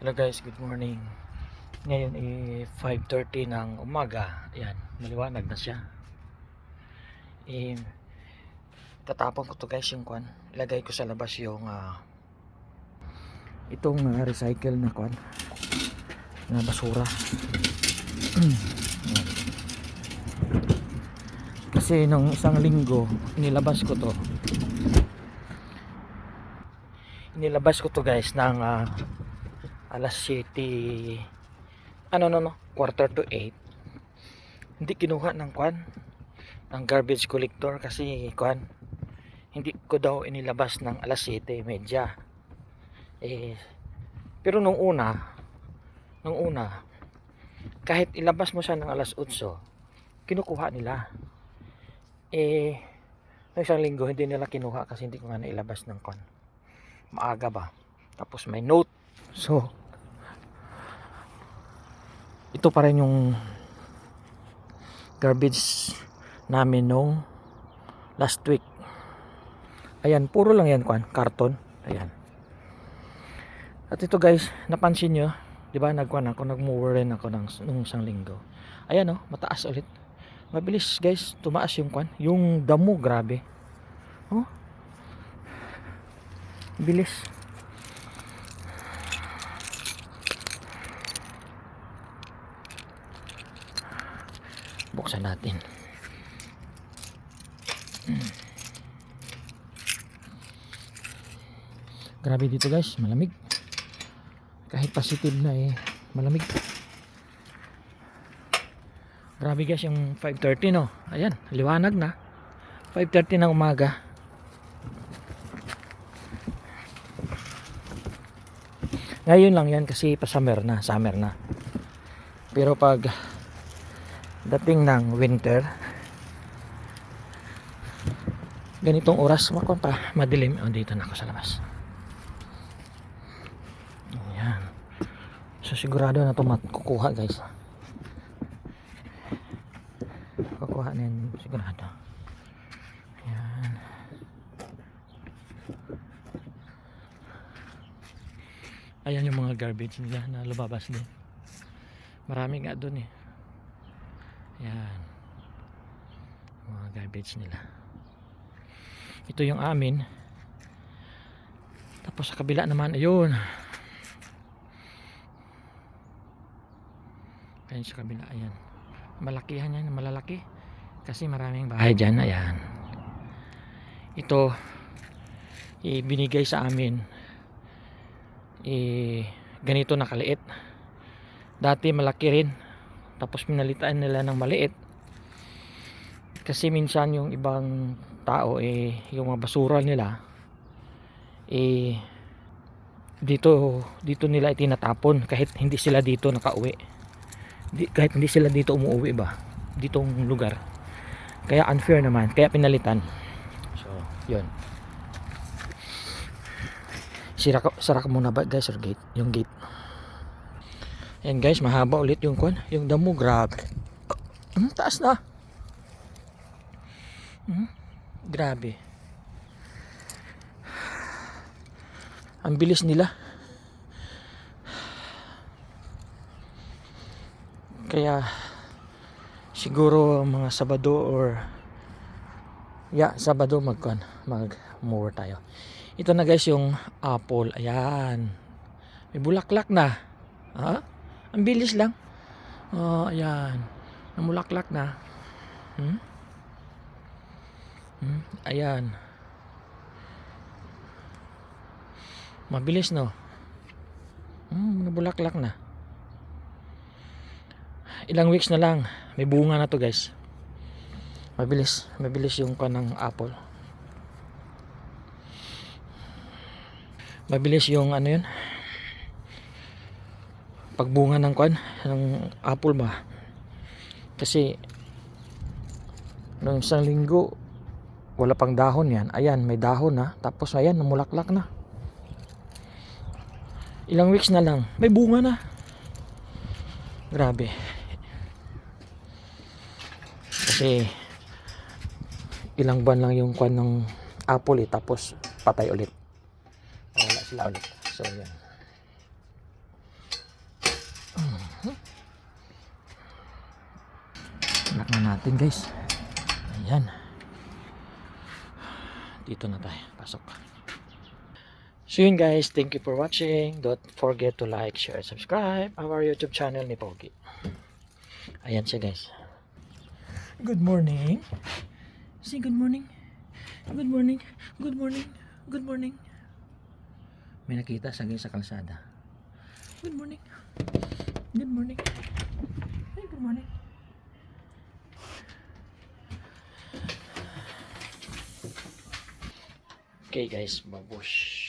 Hello guys, good morning. Ngayon eh 5.30 ng umaga. Ayan, maliwanag na siya. Eh, tatapon ko to guys yung kwan. Ilagay ko sa labas yung ah, itong ah, recycle na kwan na basura. Kasi nung isang linggo, inilabas ko to. Inilabas ko to guys ng ah, alas 7 ano no no quarter to 8 hindi kinuha ng kwan ng garbage collector kasi kwan hindi ko daw inilabas ng alas 7 medya eh pero nung una nung una kahit ilabas mo siya ng alas 8 kinukuha nila. Eh nung isang linggo hindi nila kinuha kasi hindi ko nga nailabas ng kwan. Maaga ba? Tapos may note. So ito pa rin yung garbage namin nung last week. Ayan puro lang yan kwan. Karton. Ayan. At ito guys napansin nyo di ba nagkwan ako nagmower rin ako ng, nung isang linggo. Ayan oh mataas ulit. Mabilis guys tumaas yung kwan. Yung damo grabe. Oh. Bilis buksan natin. Grabe dito guys. Malamig. Kahit positive na eh. Malamig. Grabe guys yung 5.30 no? Ayan liwanag na. 5.30 ng umaga. Ngayon lang yan kasi pa summer na summer na. Pero pag dating ng winter. Ganitong oras makon pa madilim. Oh, dito na ako sa labas. Ayan. So sigurado na ito kukuha guys. Kukuha na yan sigurado. Ayan. Ayan yung mga garbage nila na lumabas din. Marami nga doon eh yan. Mga garbage nila. Ito yung amin. Tapos sa kabila naman, ayun. Ayun sa kabila, ayan. Malakihan yan, malalaki. Kasi maraming bahay dyan, ayan. Ito, ibinigay sa amin. Eh, ganito nakaliit. Dati malaki rin tapos pinalitan nila ng maliit. Kasi minsan yung ibang tao eh yung mga basura nila eh dito dito nila itinatapon kahit hindi sila dito nakauwi. Di, kahit hindi sila dito umuwi ba ditong lugar. Kaya unfair naman kaya pinalitan. So yun. Sira ka, sara ka muna ba guys or gate? Yung gate Yan guys, mahaba ulit yung kwan. Yung damo, grabe. Ang taas na. Hmm? Grabe. Ang bilis nila. Kaya siguro mga Sabado or yeah, Sabado magkwan, mag mower tayo. Ito na guys yung apple. Ayan. May bulaklak na. Ha? Ang bilis lang. Oh, ayan. Namulaklak na. Hmm? Hmm? Ayan. Mabilis no. Hmm, nabulaklak na. Ilang weeks na lang. May bunga na to guys. Mabilis. Mabilis yung kanang apple. Mabilis yung ano yun pagbunga ng kwan ng apple ba kasi nung isang linggo wala pang dahon yan. Ayan may dahon na. Tapos ayan namulaklak na. Ilang weeks na lang. May bunga na. Grabe. Kasi ilang buwan lang yung kwan ng apple eh. Tapos patay ulit. Wala sila ulit. So yan natin guys. Ayan. Dito na tayo. Pasok. So yun guys, thank you for watching. Don't forget to like, share, subscribe our YouTube channel ni Pogi. Ayan siya guys. Good morning. Say good morning. Good morning. Good morning. Good morning. May nakita sa guys sa kalsada. Good morning. Good morning. Hey, good morning. Okay guys, babush.